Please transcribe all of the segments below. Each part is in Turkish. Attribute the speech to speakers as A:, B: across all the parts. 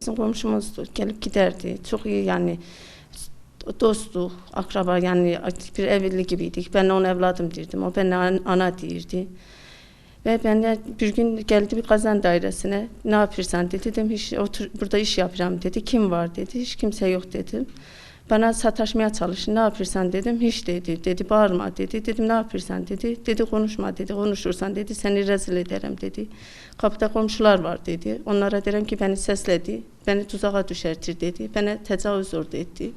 A: Bizim komşumuzdu. Gelip giderdi. Çok iyi yani dostluk, akraba yani bir evli gibiydik. Ben onun evladım dirdim. O an- ana deyirdi. Ve ben bir gün geldi bir kazan dairesine. Ne yapırsan dedi. Dedim hiç otur, burada iş yapıram dedi. Kim var dedi. Hiç kimse yok dedim. Bana sataşmaya çalışın. Ne yapırsan dedim. Hiç dedi. Dedi bağırma dedi. Dedim ne yapırsan dedi. Dedi konuşma dedi. Konuşursan dedi seni rezil ederim dedi. Kapıda komşular var dedi. Onlara derim ki beni sesledi. Beni tuzağa düşertir dedi. Bana tecavüz orada etti.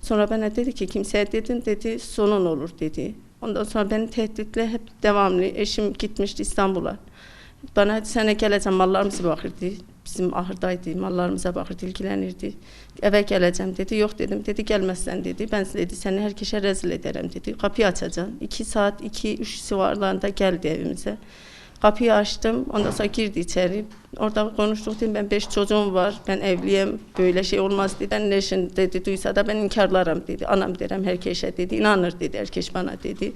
A: Sonra bana dedi ki kimseye dedin dedi sonun olur dedi. Ondan sonra beni tehditle hep devamlı. Eşim gitmişti İstanbul'a. Bana sene geleceğim mallarımızı bakırdı. Bizim ahırdaydı mallarımıza bakırdı ilgilenirdi. Eve geleceğim dedi. Yok dedim. Dedi gelmezsen dedi. Ben dedi seni herkese rezil ederim dedi. Kapıyı açacağım. İki saat iki üç civarlarında geldi evimize. Kapıyı açtım. Ondan sonra girdi içeri. Orada konuştuk dedim ben beş çocuğum var. Ben evliyim. Böyle şey olmaz dedi. Ben eşin dedi duysa da ben inkarlarım dedi. Anam derim herkese dedi. İnanır dedi herkes bana dedi.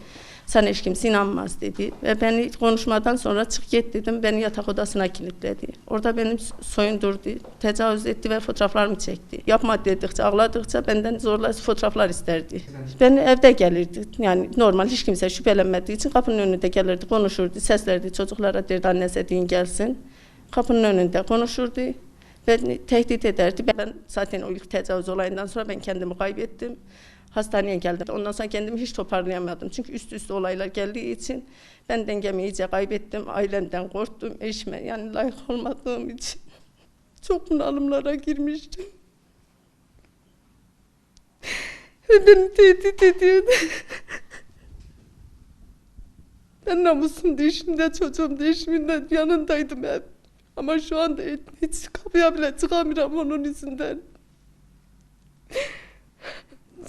A: Sen hiç kimse inanmaz dedi. Ve beni konuşmadan sonra çık git dedim. Beni yatak odasına kilitledi. Orada benim soyundurdu. Tecavüz etti ve fotoğraflarımı çekti. Yapma dedikçe ağladıkça benden zorla fotoğraflar isterdi. Ben evde gelirdi. Yani normal hiç kimse şüphelenmediği için kapının önünde gelirdi, konuşurdu, seslerdi çocuklara derdi annesi deyin gelsin. Kapının önünde konuşurdu ve tehdit ederdi. Ben zaten o ilk tecavüz olayından sonra ben kendimi kaybettim. Hastaneye geldim. Ondan sonra kendimi hiç toparlayamadım. Çünkü üst üste olaylar geldiği için ben dengemi iyice kaybettim. Ailemden korktum. Eşime yani layık olmadığım için çok bunalımlara girmiştim. Ve beni tehdit ediyordu. ben namusum eşimde, çocuğum eşimin de yanındaydım hep. Ama şu anda hiç kapıya bile çıkamıyorum onun yüzünden.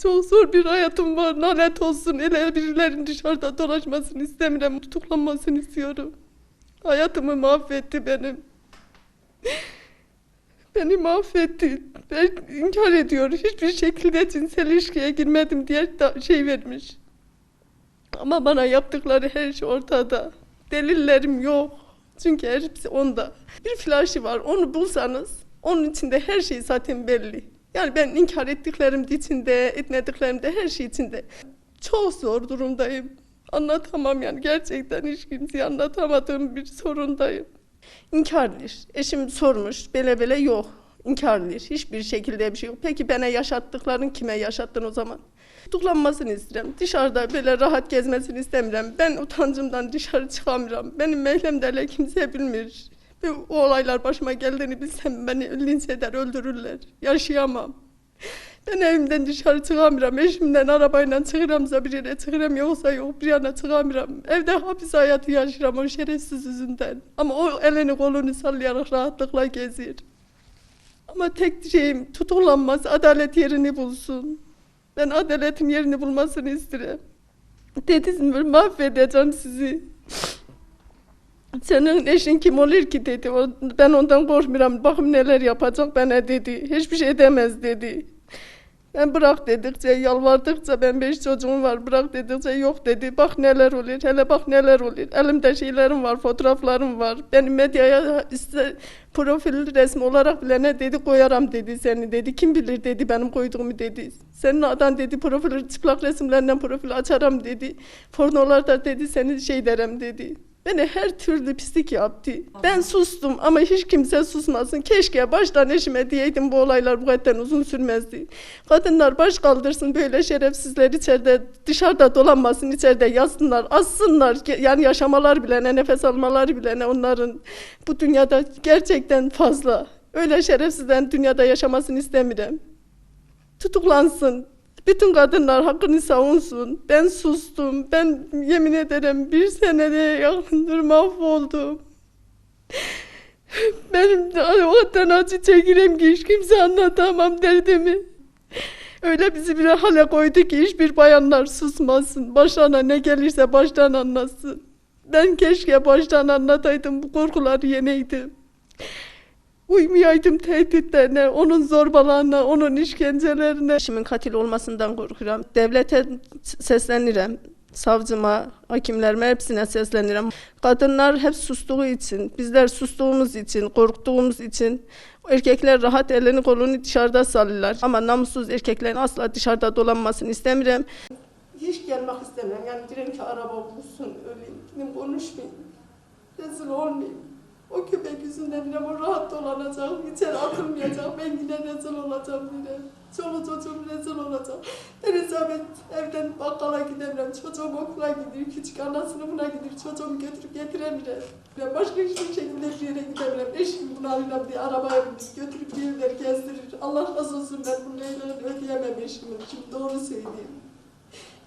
A: Çok zor bir hayatım var. Lanet olsun. Ele birilerinin dışarıda dolaşmasını istemiyorum. Tutuklanmasını istiyorum. Hayatımı mahvetti benim. Beni mahvetti. Ben inkar ediyor. Hiçbir şekilde cinsel ilişkiye girmedim diye şey vermiş. Ama bana yaptıkları her şey ortada. Delillerim yok. Çünkü hepsi onda. Bir flaşı var. Onu bulsanız onun içinde her şey zaten belli. Yani ben inkar ettiklerim içinde, etmediklerim de her şey içinde. Çok zor durumdayım. Anlatamam yani gerçekten hiç kimseye anlatamadığım bir sorundayım. İnkardır. Eşim sormuş, bele bele yok. İnkardır. Hiçbir şekilde bir şey yok. Peki bana yaşattıkların kime yaşattın o zaman? Tutuklanmasını isterim. Dışarıda böyle rahat gezmesini istemiyorum. Ben utancımdan dışarı çıkamıyorum. Benim mehlemlerle kimse bilmiyor. Ve o olaylar başıma geldiğini bilsem beni linç eder, öldürürler. Yaşayamam. Ben evimden dışarı çıkamıyorum. Eşimden arabayla çıkıramsa bir yere çıkıram yoksa yok bir yana çıkamıyorum. Evde hapis hayatı yaşıyorum o şerefsiz yüzünden. Ama o elini kolunu sallayarak rahatlıkla geziyor. Ama tek şeyim tutuklanmaz, adalet yerini bulsun. Ben adaletin yerini bulmasını isterim. Dedim mahvedeceğim sizi. Senin eşin kim olur ki dedi. Ben ondan korkmuyorum. Bakım neler yapacak bana dedi. Hiçbir şey demez dedi. Ben bırak dedikçe, yalvardıkça ben beş çocuğum var bırak dedikçe yok dedi. Bak neler olur, hele bak neler olur. Elimde şeylerim var, fotoğraflarım var. Benim medyaya iste, profil resmi olarak bile ne dedi koyarım dedi seni dedi. Kim bilir dedi benim koyduğumu dedi. Senin adan dedi profil çıplak resimlerinden profil açarım dedi. Pornolarda dedi seni şey derim dedi. Beni her türlü pislik yaptı. Ben sustum ama hiç kimse susmasın. Keşke baştan eşime diyeydim bu olaylar bu kadar uzun sürmezdi. Kadınlar baş kaldırsın böyle şerefsizler içeride dışarıda dolanmasın içeride yazsınlar assınlar. Yani yaşamalar bile ne nefes almaları bile ne onların bu dünyada gerçekten fazla. Öyle şerefsizlerin dünyada yaşamasını istemiyorum. Tutuklansın. Bütün kadınlar hakkını savunsun. Ben sustum. Ben yemin ederim bir senede yakındır mahvoldum. Benim o kadar acı çekirem ki hiç kimse anlatamam derdimi. Öyle bizi bir hale koydu ki hiçbir bayanlar susmasın. Başlarına ne gelirse baştan anlatsın. Ben keşke baştan anlataydım bu korkuları yeneydim. Uymayaydım tehditlerine, onun zorbalığına, onun işkencelerine. Eşimin katil olmasından korkuyorum. Devlete seslenirim.
B: savcıma, hakimlerime hepsine sesleniyorum. Kadınlar hep sustuğu için, bizler sustuğumuz için, korktuğumuz için erkekler rahat elini kolunu dışarıda salırlar. Ama namussuz erkeklerin asla dışarıda dolanmasını istemiyorum. Hiç gelmek istemiyorum. Yani diren ki araba bulsun, öleyim, konuşmayayım. Rezil olmayayım. O köpek yüzünden yine bu rahat dolanacak, içeri atılmayacak, ben yine rezil olacağım yine. Çoluk çocuğum rezil olacak. Ben Elizabeth evden bakkala gidemiyorum, çocuğum okula gidiyor, küçük ana sınıfına gidiyor, çocuğumu götürüp getiremiyorum. Ben başka hiçbir şekilde bir yere gidemiyorum. Eşim bunu alıyor bir arabaya götürüp bir yerler gezdirir. Allah razı olsun ben bunun neylerini ödeyemem eşimin, şimdi doğru söyleyeyim.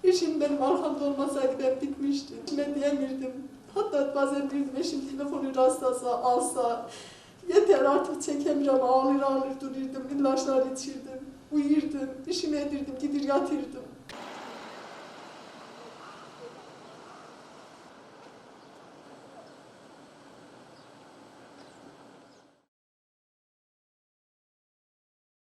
B: Eşim benim arkamda olmasaydı ben bitmiştim. Ben diyemirdim. Hatta bazen dedim eşim telefonu rastlasa, alsa. Yeter artık çekemiyorum, ağlır ağlır dururdum, ilaçlar içirdim. Uyurdum, işime edirdim, gidir yatırdım.